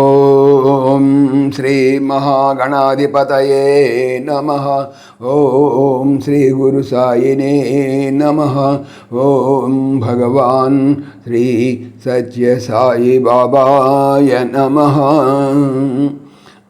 ఓం శ్రీ మహాగణాధిపతయే నమ. ఓం శ్రీ గురు సాయినే నమ. ఓం భగవాన్ శ్రీ సత్య సాయి బాబాయ నమ.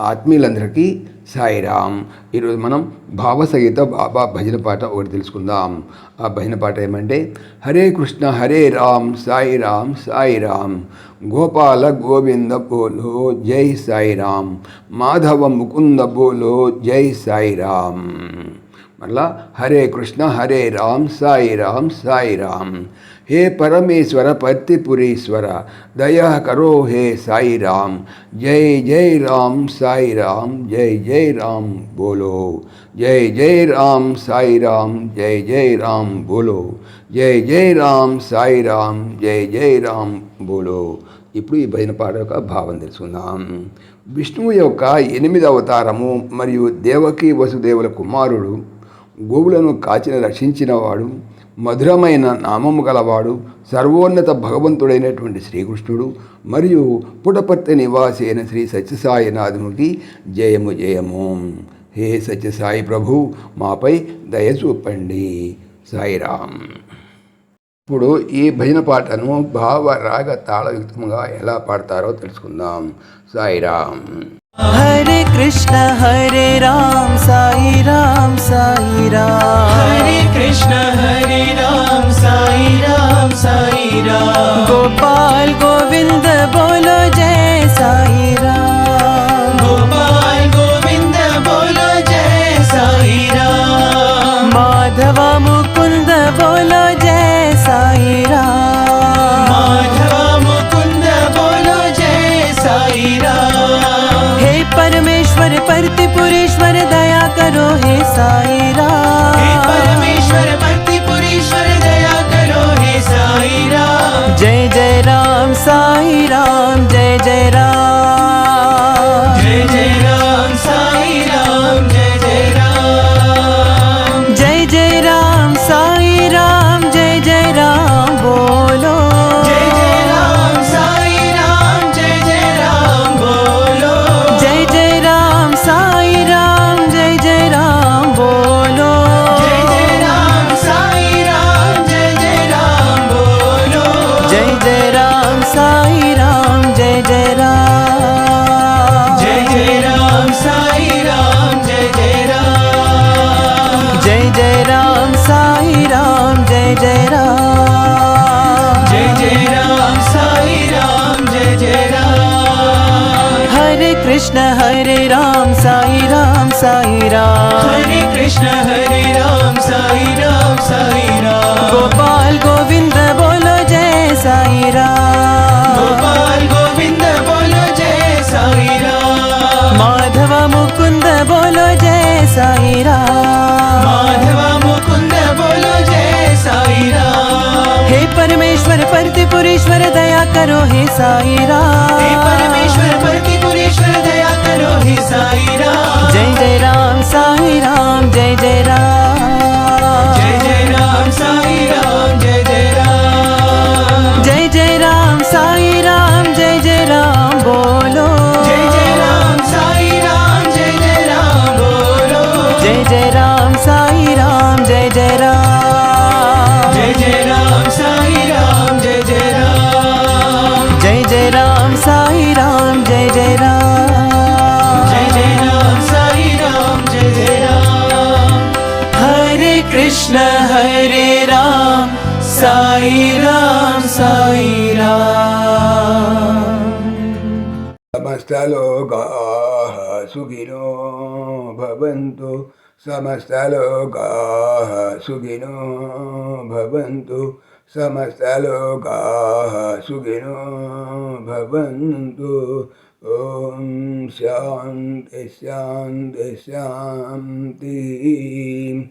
ఆత్మీయులందరికీ సాయిరామ్. ఈరోజు మనం భావసహిత బాబా భజన పాట ఒకటి తెలుసుకుందాం. ఆ భజన పాట ఏమంటే హరే కృష్ణ హరే రామ్ సాయి రామ్ సాయి రామ్ గోపాల గోవింద బోలో జై సాయి రామ్ మాధవ ముకుంద బోలో జై సాయి అట్లా హరే కృష్ణ హరే రామ్ సాయి రామ్ సాయి రామ్. హే పరమేశ్వర పర్తిపురీశ్వర దయా కరో హే సాయి రామ్. జై జై రామ్ సాయి రామ్ జై జై రామ్ బోలో. జై జై రామ్ సాయి రామ్ జై జై రామ్ బోలో. జై జై రామ్ సాయి రామ్ జై జై రామ్ బోలో. ఇప్పుడు ఈ భజన పాట యొక్క భావం తెలుసుకుందాం. విష్ణువు యొక్క ఎనిమిది అవతారము మరియు దేవకి వసుదేవుల కుమారుడు గోవులను కాచిన రక్షించినవాడు మధురమైన నామము గలవాడు సర్వోన్నత భగవంతుడైనటువంటి శ్రీకృష్ణుడు మరియు పుటపర్తి నివాసి అయిన శ్రీ సత్యసాయినాథునికి జయము జయము. హే సత్యసాయి ప్రభు మాపై దయ చూపండి. సాయిరామ్. ఇప్పుడు ఈ భజన పాటను భావ రాగ తాళయుక్తంగా ఎలా పాడతారో తెలుసుకుందాం. సాయిరామ్. हरे कृष्ण हरे राम साई राम साई राम। हरे कृष्ण हरे राम साई राम साई राम। गोपाल गोविंद हरे कृष्ण हरे राम साई राम साई राम। हरे कृष्ण हरे राम साई राम साई राम। गोपाल गोविंद बोलो जय साई राम। गोपाल गोविंद बोलो जय साई राम। माधव मुकुंद बोलो जय साई राम। माधव मुकुंद बोलो जय साई राम। हे परमेश्वर परतिपुरेश्वर दया करो हे साई राम। নিজেরা हरे राम, साई राम साई राम। समस्त समस्तलोकाः सुखिनो भवन्तु। समस्तलोकाः सुखिनो भवन्तु। लोग सुगिनो, भवन्तु। ॐ शान्ति शान्ति शान्ति।